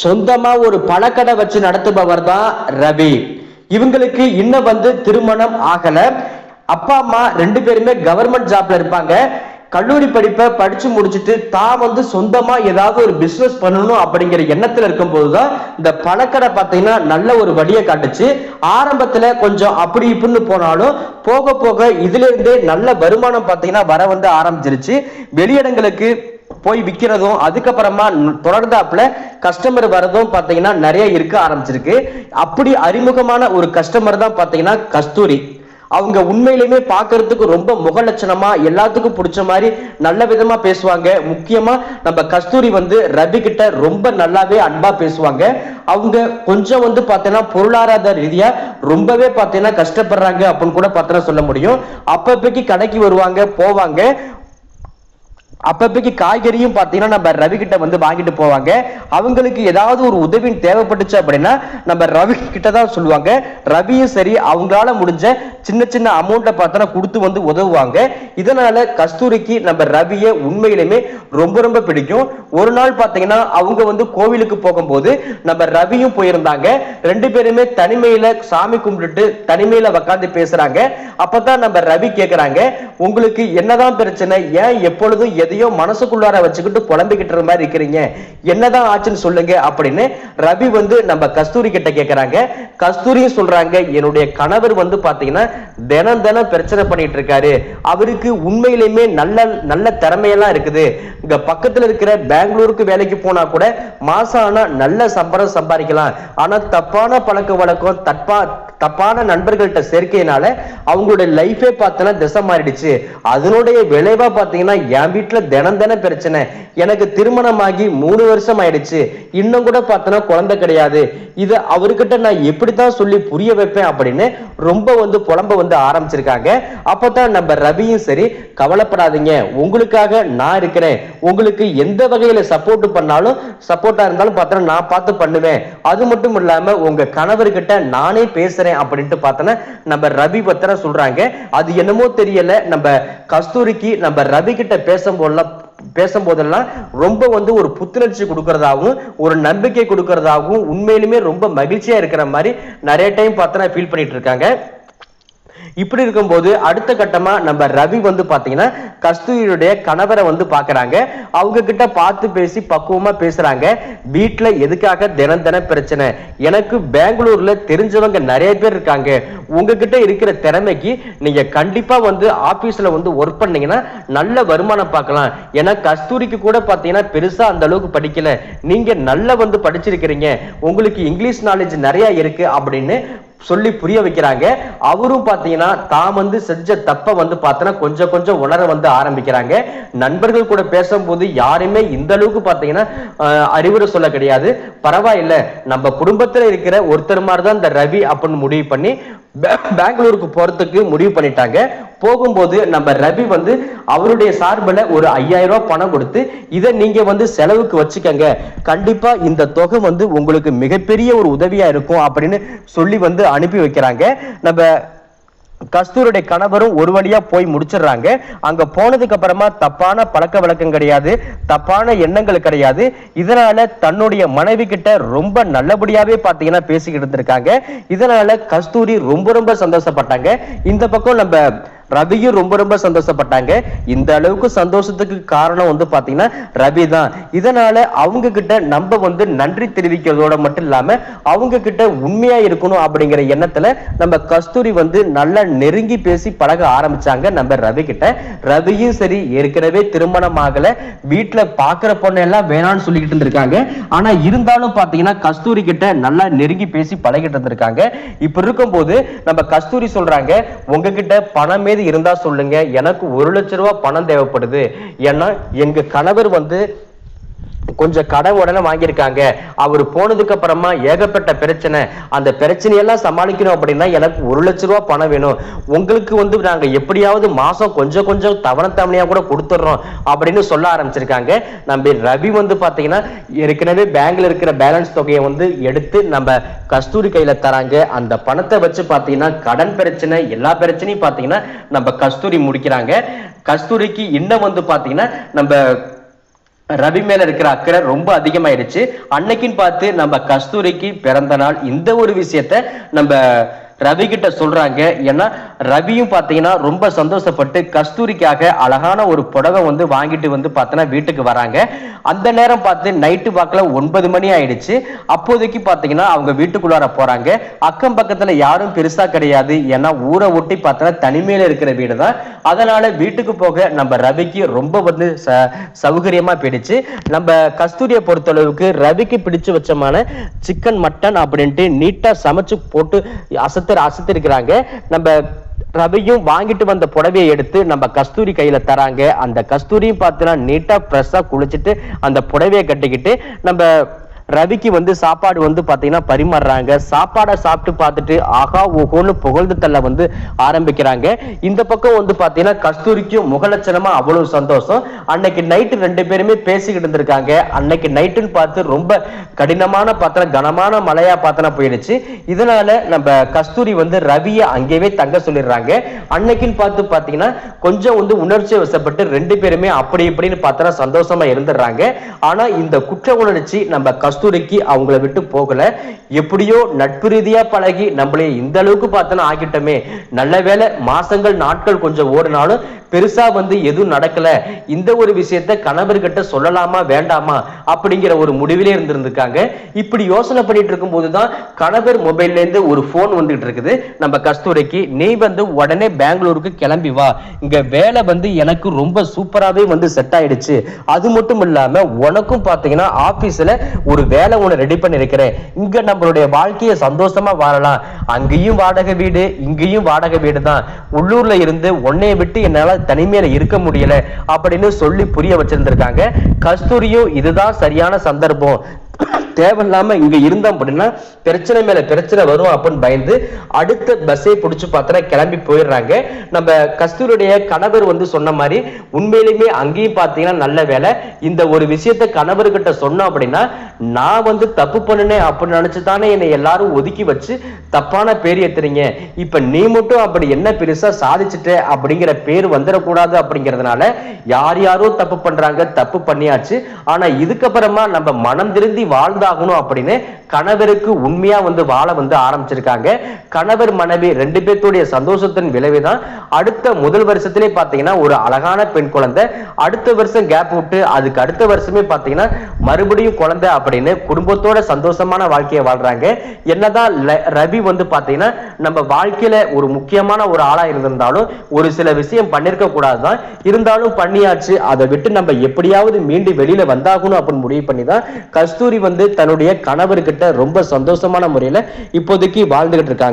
சொந்தமா ஒரு பழக்கடை வச்சு நடத்துபவர் தான் ரவி. இவங்களுக்கு இன்னும் வந்து திருமணம் ஆகல. அப்பா அம்மா ரெண்டு பேருமே கவர்மெண்ட் ஜாப்ல இருப்பாங்க. கல்லூரி படிப்பை படிச்சு முடிச்சுட்டு தான் வந்து சொந்தமா ஏதாவது ஒரு பிசினஸ் பண்ணணும் அப்படிங்கிற எண்ணத்துல இருக்கும் தான் இந்த பழக்கடை பார்த்தீங்கன்னா நல்ல ஒரு வழியை காட்டுச்சு. ஆரம்பத்துல கொஞ்சம் அப்படி இப்படின்னு போனாலும் போக போக இதுல இருந்தே நல்ல வருமானம் பார்த்தீங்கன்னா வர வந்து ஆரம்பிச்சிருச்சு. வெளியிடங்களுக்கு போய் விற்கிறதும் அதுக்கப்புறமா தொடர்ந்தாப்புல கஸ்டமர் வரதும் பார்த்தீங்கன்னா நிறைய இருக்க ஆரம்பிச்சிருக்கு. அப்படி அறிமுகமான ஒரு கஸ்டமர் தான் பார்த்தீங்கன்னா கஸ்தூரி. அவங்க உண்மையிலுமே பார்க்கறதுக்கு ரொம்ப முகலட்சணமா எல்லாத்துக்கும் பிடிச்ச மாதிரி நல்ல விதமா பேசுவாங்க. முக்கியமா நம்ம கஸ்தூரி வந்து ரவி கிட்ட ரொம்ப நல்லாவே அன்பா பேசுவாங்க. அவங்க கொஞ்சம் வந்து பார்த்தீங்கன்னா பொருளாதார ரீதியா ரொம்பவே பார்த்தீங்கன்னா கஷ்டப்படுறாங்க அப்படின்னு கூட பார்த்தீங்கன்னா சொல்ல முடியும். அப்பப்பைக்கு கடைக்கு வருவாங்க போவாங்க. அப்பப்பைக்கு காய்கறியும் பார்த்தீங்கன்னா நம்ம ரவி கிட்ட வந்து வாங்கிட்டு போவாங்க. அவங்களுக்கு ஏதாவது ஒரு உதவின்னு தேவைப்பட்டுச்சு அப்படின்னா நம்ம ரவி கிட்ட தான் சொல்லுவாங்க. ரவியும் சரி அவங்களால முடிஞ்ச சின்ன சின்ன அமௌண்ட்டை பார்த்தோன்னா கொடுத்து வந்து உதவுவாங்க. இதனால கஸ்தூரிக்கு நம்ம ரவியை உண்மையிலுமே ரொம்ப ரொம்ப பிடிக்கும். ஒரு நாள் பார்த்தீங்கன்னா அவங்க வந்து கோவிலுக்கு போகும்போது நம்ம ரவியும் போயிருந்தாங்க. ரெண்டு பேருமே தனிமையில சாமி கும்பிட்டுட்டு தனிமையில உக்காந்து பேசுறாங்க. அப்பதான் நம்ம ரவி கேக்குறாங்க உங்களுக்கு என்னதான் பிரச்சனை? ஏன் எப்பொழுதும் எதையோ மனசுக்குள்ளார வச்சுக்கிட்டு புலம்பிக்கிட்டு மாதிரி இருக்கிறீங்க. என்னதான் ஆச்சுன்னு சொல்லுங்க அப்படின்னு ரவி வந்து நம்ம கஸ்தூரி கிட்ட கேக்குறாங்க. கஸ்தூரியும் சொல்றாங்க என்னுடைய கணவர் வந்து பாத்தீங்கன்னா தினம் தினம் பிரச்சனை பண்ணிட்டு இருக்காரு. அவருக்கு உண்மையிலுமே நல்ல நல்ல திறமையெல்லாம் இருக்குது. இங்க பக்கத்துல இருக்கிற பெங்களூருக்கு வேலைக்கு போனா கூட மாசம் ஆனா நல்ல சம்பளம் சம்பாதிக்கலாம். ஆனா தப்பான பழக்க வழக்கம் தப்பா தப்பான நண்பர்கள்ட்ட சேர்க்கையினால அவங்களுடைய லைஃபே பார்த்தோன்னா திசை மாறிடுச்சு. அதனுடைய விளைவா பார்த்தீங்கன்னா என் வீட்டில் தினம் தினம் பிரச்சனை. எனக்கு திருமணமாகி மூணு வருஷம் ஆயிடுச்சு. இன்னும் கூட பார்த்தோன்னா குழந்தை கிடையாது. இது அவர்கிட்ட நான் எப்படித்தான் சொல்லி புரிய வைப்பேன் அப்படின்னு ரொம்ப வந்து புலம்ப வந்து ஆரம்பிச்சிருக்காங்க. அப்பதான் நம்ம ரவியும் சரி கவலைப்படாதீங்க. உங்களுக்காக நான் இருக்கிறேன். உங்களுக்கு எந்த வகையில சப்போர்ட் பண்ணாலும் சப்போர்ட்டா இருந்தாலும் பார்த்தோன்னா நான் பார்த்து பண்ணுவேன். அது மட்டும் இல்லாம உங்க கணவர்கிட்ட நானே பேசுறேன் அப்படின்ட்டு பார்த்தோன்னா நம்ம ரவி பத்திர சொல்றாங்க. அது என்னமோ தெரியல. நம்ம கஸ்தூரிக்கு நம்ம ரவி கிட்ட பேசும்போதெல்லாம் பேசும்போதெல்லாம் ரொம்ப வந்து ஒரு புத்துணர்ச்சி கொடுக்கறதாகவும் ஒரு நம்பிக்கை கொடுக்கறதாகவும் உண்மையிலுமே ரொம்ப மகிழ்ச்சியா இருக்கிற மாதிரி நிறைய டைம் பார்த்தோன்னா ஃபீல் பண்ணிட்டு இருக்காங்க. இப்படி இருக்கும்போது அடுத்த கட்டமா நம்ம ரவி வந்து பாத்தீங்கன்னா கஸ்தூரியுடைய கணவரை வந்து பாக்குறாங்க. அவங்க கிட்ட பார்த்து பேசி பக்குவமா பேசுறாங்க. வீட்டுல எதுக்காக தினம் தினம் பிரச்சனை? எனக்கு பெங்களூர்ல தெரிஞ்சவங்க நிறைய பேர் இருக்காங்க. உங்ககிட்ட இருக்கிற திறமைக்கு நீங்க கண்டிப்பா வந்து ஆபீஸ்ல வந்து ஒர்க் பண்ணீங்கன்னா நல்ல வருமானம் பார்க்கலாம். ஏன்னா கஸ்தூரிக்கு கூட பாத்தீங்கன்னா பெருசா அந்த அளவுக்கு படிக்கல. நீங்க நல்லா வந்து படிச்சிருக்கிறீங்க. உங்களுக்கு இங்கிலீஷ் நாலேஜ் நிறைய இருக்கு அப்படின்னு சொல்லி புரிய வைக்கிறாங்க. அவரும் பாத்தீங்கன்னா தான் வந்து செஞ்ச தப்ப வந்து பார்த்தோன்னா கொஞ்சம் கொஞ்சம் உணர வந்து ஆரம்பிக்கிறாங்க. நண்பர்கள் கூட பேசும்போது யாருமே இந்த அளவுக்கு பாத்தீங்கன்னா அறிவுரை சொல்ல கிடையாது. பரவாயில்ல. நம்ம குடும்பத்துல இருக்கிற ஒருத்தர் மாதிரி தான் இந்த ரவி அப்படின்னு முடிவு பண்ணி பெங்களூருக்கு போறதுக்கு முடிவு பண்ணிட்டாங்க. போகும்போது நம்ம ரவி வந்து அவருடைய சார்பில் ஒரு ஐயாயிரம் ரூபாய் பணம் கொடுத்து இதை நீங்க வந்து செலவுக்கு வச்சுக்கங்க. கண்டிப்பா இந்த தொகை வந்து உங்களுக்கு மிகப்பெரிய ஒரு உதவியா இருக்கும் அப்படின்னு சொல்லி வந்து அனுப்பி வைக்கிறாங்க. நம்ம கஸ்தூருடைய கணவரும் ஒரு வழியா போய் முடிச்சிடுறாங்க. அங்க போனதுக்கு அப்புறமா தப்பான பழக்க வழக்கம் கிடையாது தப்பான எண்ணங்கள் கிடையாது. இதனால தன்னுடைய மனைவி கிட்ட ரொம்ப நல்லபடியாவே பாத்தீங்கன்னா பேசிக்கிட்டு இருந்திருக்காங்க. இதனால கஸ்தூரி ரொம்ப ரொம்ப சந்தோஷப்பட்டாங்க. இந்த பக்கம் நம்ம ரவியும் ரொம்ப ரொம்ப சந்தோஷப்பட்டாங்க. இந்த அளவுக்கு சந்தோஷத்துக்கு காரணம் வந்து பாத்தீங்கன்னா ரவி தான். இதனால அவங்க கிட்ட நம்ம வந்து நன்றி தெரிவிக்கிறதோட மட்டும் இல்லாம அவங்க கிட்ட உண்மையா இருக்கணும் அப்படிங்கிற எண்ணத்துல நம்ம கஸ்தூரி வந்து நல்லா நெருங்கி பேசி பழக ஆரம்பிச்சாங்க நம்ம ரவி கிட்ட. ரவியும் சரி ஏற்கனவே திருமணம் ஆகல. வீட்டுல பாக்குற பொண்ணு எல்லாம் வேணாம்னு சொல்லிக்கிட்டு இருந்திருக்காங்க. ஆனா இருந்தாலும் பாத்தீங்கன்னா கஸ்தூரி கிட்ட நல்லா நெருங்கி பேசி பழகிட்டு இருந்திருக்காங்க. இப்ப இருக்கும்போது நம்ம கஸ்தூரி சொல்றாங்க உங்ககிட்ட பணமே இருந்தா சொல்லுங்க. எனக்கு ஒரு லட்ச ரூபாய் பணம் தேவைப்படுது. ஏன்னா எங்க கணவர் வந்து கொஞ்சம் கடன் உடனே வாங்கியிருக்காங்க. அவர் போனதுக்கு அப்புறமா ஏகப்பட்ட பிரச்சனை. அந்த பிரச்சனையெல்லாம் சமாளிக்கணும் அப்படின்னா எனக்கு ஒரு லட்ச ரூபா பணம் வேணும். உங்களுக்கு வந்து நாங்க எப்படியாவது மாசம் கொஞ்சம் கொஞ்சம் தவணை தவணையா கூட கொடுத்துட்றோம் அப்படின்னு சொல்ல ஆரம்பிச்சிருக்காங்க. நம்ம ரவி வந்து பாத்தீங்கன்னா ஏற்கனவே பேங்க்ல இருக்கிற பேலன்ஸ் தொகையை வந்து எடுத்து நம்ம கஸ்தூரி கையில தராங்க. அந்த பணத்தை வச்சு பாத்தீங்கன்னா கடன் பிரச்சனை எல்லா பிரச்சனையும் பாத்தீங்கன்னா நம்ம கஸ்தூரி முடிக்கிறாங்க. கஸ்தூரிக்கு இன்னும் வந்து பாத்தீங்கன்னா நம்ம ரவி மேல இருக்கிற அக்கறை ரொம்ப அதிகமாயிடுச்சு அன்னைக்குன்னு பார்த்து நம்ம கஸ்தூரிக்கு பிறந்த நாள் இந்த ஒரு விஷயத்த நம்ம ரவி கிட்ட சொல்றாங்க. ஏன்னா ரவியும் பாத்தீங்கன்னா ரொம்ப சந்தோஷப்பட்டு கஸ்தூரிக்காக அழகான ஒரு புடவை வந்து வாங்கிட்டு வந்து பார்த்தோன்னா வீட்டுக்கு வராங்க. அந்த நேரம் பார்த்து நைட்டு பார்க்கல ஒன்பது மணி ஆயிடுச்சு. அப்போதைக்கு பாத்தீங்கன்னா அவங்க வீட்டுக்குள்ளார போறாங்க. அக்கம் பக்கத்துல யாரும் பெருசா கிடையாது. ஏன்னா ஊரை ஒட்டி பார்த்தோன்னா தனிமையில இருக்கிற வீடு தான் அதனால வீட்டுக்கு போக நம்ம ரவிக்கு ரொம்ப வந்து ச- சௌகரியமா போயிடுச்சு. நம்ம கஸ்தூரியை பொறுத்தளவுக்கு ரவிக்கு பிடிச்சு வச்சமான சிக்கன் மட்டன் அப்படின்ட்டு நீட்டா சமைச்சு போட்டு அசத்து அசத்திருக்கிறாங்க. நம்ம ரவியும் வாங்கிட்டு வந்த புடவையை எடுத்து நம்ம கஸ்தூரி கையில தராங்க. அந்த கஸ்தூரியும் பார்த்தீங்கன்னா நீட்டா ஃப்ரெஷ்ஷா குளிச்சுட்டு அந்த புடவையை கட்டிக்கிட்டு நம்ம ரவிக்கு வந்து சாப்பாடு வந்து பாத்தீங்கன்னா பரிமாறுறாங்க. சாப்பாடை சாப்பிட்டு பார்த்துட்டு ஆகா ஓஹோன்னு புகழ்ந்து தள்ள வந்து ஆரம்பிக்கிறாங்க. இந்த பக்கம் வந்து பாத்தீங்கன்னா கஸ்தூரிக்கும் முகலட்சணமா அவ்வளவு சந்தோஷம். அன்னைக்கு நைட்டு ரெண்டு பேருமே பேசிக்கிட்டு இருந்திருக்காங்க. அன்னைக்கு நைட்டுன்னு பார்த்து ரொம்ப கடினமான பாத்திரம் கனமான மழையா பார்த்தனா போயிடுச்சு. இதனால நம்ம கஸ்தூரி வந்து ரவியை அங்கேயே தங்க சொல்லிடுறாங்க. அன்னைக்குன்னு பார்த்து பாத்தீங்கன்னா கொஞ்சம் வந்து உணர்ச்சி வசப்பட்டு ரெண்டு பேருமே அப்படி இப்படின்னு பார்த்தா சந்தோஷமா இருந்துடுறாங்க. ஆனா இந்த குற்ற உணர்ச்சி நம்ம கஸ்தூரிக்கு அவங்கள விட்டு போகல. எப்படியோ நட்பு ரீதியா பழகி நம்மளே இந்த அளவுக்கு பார்த்தோன்னா ஆகிட்டோமே. நல்ல வேளை மாசங்கள் நாட்கள் கொஞ்சம் ஓடினாலும் பெருசா வந்து எதுவும் நடக்கல. இந்த ஒரு விஷயத்த கணவர்கிட்ட சொல்லலாமா வேண்டாமா அப்படிங்கிற ஒரு முடிவிலே இருந்திருந்திருக்காங்க. இப்படி யோசனை பண்ணிட்டு இருக்கும் தான் கணவர் மொபைல்ல இருந்து ஒரு போன் வந்துட்டு இருக்குது. நம்ம கஸ்தூரிக்கு நீ வந்து உடனே பெங்களூருக்கு கிளம்பி வா. இங்க வேலை வந்து எனக்கு ரொம்ப சூப்பராகவே வந்து செட் ஆயிடுச்சு. அது மட்டும் இல்லாம உனக்கும் பாத்தீங்கன்னா ஆபீஸ்ல ஒரு வேலை ஒன்று ரெடி பண்ணிருக்கிறேன். இங்க நம்மளுடைய வாழ்க்கையை சந்தோஷமா வாழலாம். அங்கேயும் வாடகை வீடு இங்கேயும் வாடகை வீடு தான் உள்ளூர்ல இருந்து உன்னைய விட்டு என்னால தனிமையில இருக்க முடியல அப்படின்னு சொல்லி புரிய வச்சிருந்திருக்காங்க. கஸ்தூரியும் இதுதான் சரியான சந்தர்ப்பம். தேவையில்லாம இங்க இருந்தோம் அப்படின்னா பிரச்சனை மேல பிரச்சனை வரும் அப்படின்னு பயந்து அடுத்த பஸ்ஸை பிடிச்சு பார்த்தனா கிளம்பி போயிடுறாங்க. நம்ம கஸ்தூருடைய கணவர் வந்து சொன்ன மாதிரி உண்மையிலுமே அங்கேயும் பார்த்தீங்கன்னா நல்ல வேலை. இந்த ஒரு விஷயத்த கணவர்கிட்ட சொன்னோம் அப்படின்னா நான் வந்து தப்பு பண்ணினேன் அப்படின்னு நினைச்சு தானே என்னை எல்லாரும் ஒதுக்கி வச்சு தப்பான பேர் ஏத்துறீங்க. இப்ப நீ மட்டும் அப்படி என்ன பெருசா சாதிச்சுட்ட அப்படிங்கிற பேர் வந்துடக்கூடாது அப்படிங்கிறதுனால யார் யாரோ தப்பு பண்றாங்க தப்பு பண்ணியாச்சு. ஆனா இதுக்கப்புறமா நம்ம மனம் திருந்தி வாழ்ந்த உண்டாகணும் அப்படின்னு கணவருக்கு உண்மையா வந்து வாழ வந்து ஆரம்பிச்சிருக்காங்க. கணவர் மனைவி ரெண்டு பேர்த்துடைய சந்தோஷத்தின் விளைவுதான். அடுத்த முதல் வருஷத்திலே பாத்தீங்கன்னா ஒரு அழகான பெண் குழந்தை. அடுத்த வருஷம் கேப் விட்டு அதுக்கு அடுத்த வருஷமே பாத்தீங்கன்னா மறுபடியும் குழந்தை அப்படின்னு குடும்பத்தோட சந்தோஷமான வாழ்க்கையை வாழ்றாங்க. என்னதான் ரவி வந்து பாத்தீங்கன்னா நம்ம வாழ்க்கையில ஒரு முக்கியமான ஒரு ஆளா இருந்திருந்தாலும் ஒரு சில விஷயம் பண்ணிருக்க கூடாதுதான். இருந்தாலும் பண்ணியாச்சு. அதை விட்டு நம்ம எப்படியாவது மீண்டும் வெளியில வந்தாகணும் அப்படின்னு முடிவு பண்ணி தான் கஸ்தூரி வந்து தன்னுடைய கணவர்கிட்ட ரொம்ப சந்தோஷமான முறையில இப்போதைக்கு வாழ்ந்துகிட்டு இருக்காங்க.